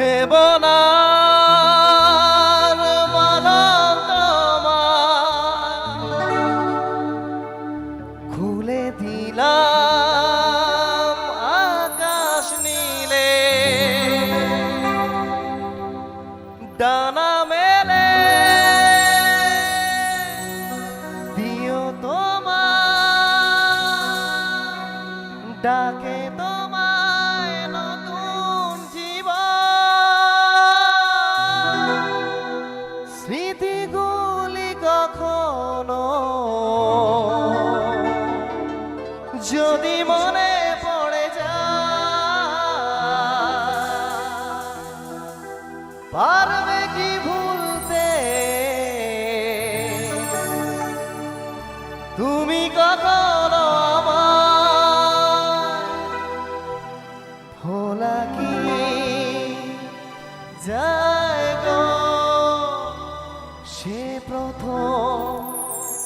ভেব না খুলে দিলা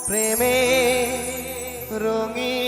প্রেমে রঙিন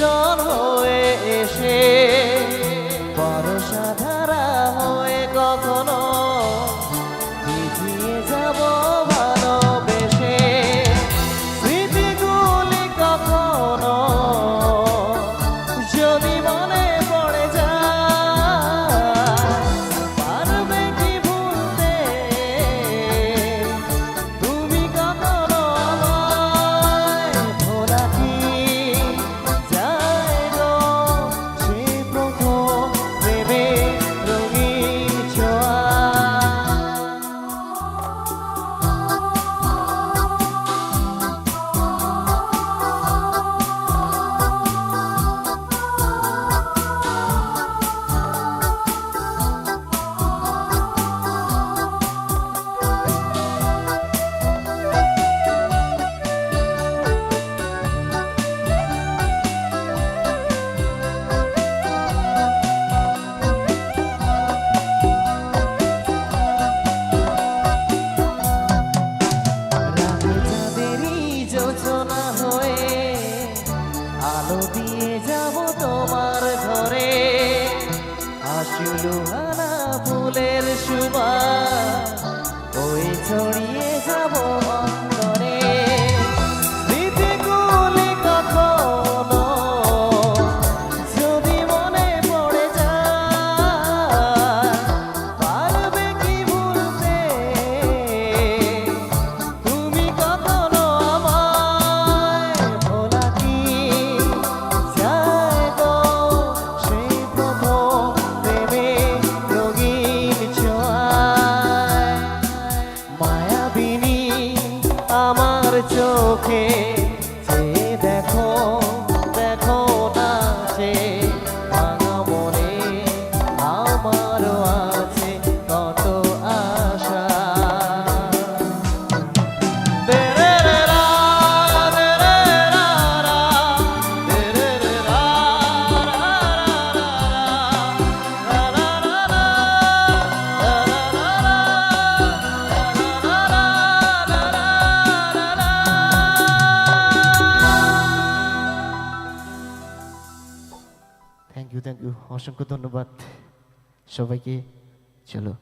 গান হয় হানা ফুলের সুবাস। ওই ছড়িয়ে যাব চোখে থ্যাংক ইউ থ্যাংক ইউ অসংখ্য ধন্যবাদ। সবাইকে চলো।